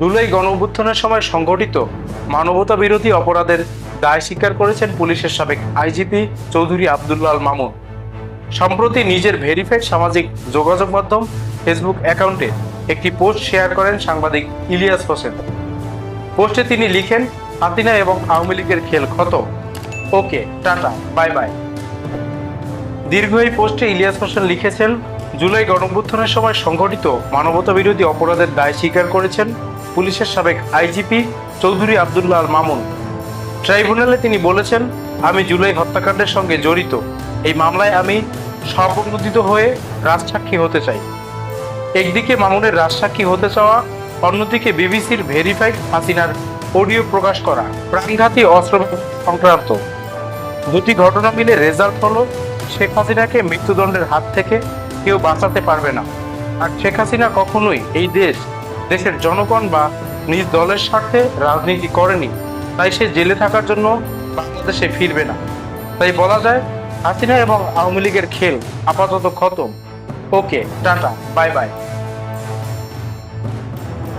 জুলাই গণ অভ্যুত্থানের সময় সংঘটিত মানবতা বিরোধী অপরাধের দায় স্বীকার করেছেন পুলিশের সাবেক আইজিপি চৌধুরী আবদুল্লাল মামুন। সম্প্রতি নিজের ভেরিফাইড সামাজিক যোগাযোগ মাধ্যম ফেসবুক অ্যাকাউন্টে একটি পোস্ট শেয়ার করেন সাংবাদিক ইলিয়াস হোসেন। পোস্টে তিনি লিখেন, হাতিনা এবং আওয়ামী লীগের খেল ক্ষত ওকে, টাটা, বাই বাই। দীর্ঘ এই পোস্টে ইলিয়াস হোসেন লিখেছেন, জুলাই গণঅভ্যুত্থানের সময় সংঘটিত মানবতা বিরোধী অপরাধের দায় স্বীকার করেছেন পুলিশের সাবেক আইজিপি চৌধুরী আবদুল্লাহ আল মামুন। ট্রাইব্যুনালে তিনি বলেছেন, আমি জুলাই হত্যাকাণ্ডের সঙ্গে জড়িত। এই মামলায় আমি সর্বনোদিত হয়ে রাজসাক্ষী হতে চাই। একদিকে মামুনের রাজসাক্ষী হতে চাওয়া, অন্যদিকে বিবিসির ভেরিফাইড হাসিনার অডিও প্রকাশ করা, প্রাণঘাতী অস্ত্র সংক্রান্ত। দুটি ঘটনা মিলে রেজাল্ট হলো, শেখ হাসিনাকে মৃত্যুদণ্ডের হাত থেকে কেউ বাঁচাতে পারবে না। আর শেখ হাসিনা কখনোই এই দেশ দেশের জনগণ বা নিজ দলের স্বার্থে রাজনীতি করেনি, তাই সে জেলে থাকার জন্য বাংলাদেশে ফিরবে না। তাই বলা যায়, হাসিনা এবং আওয়ামী লীগের খেল আপাতত খতম। Okay, tata, bye bye.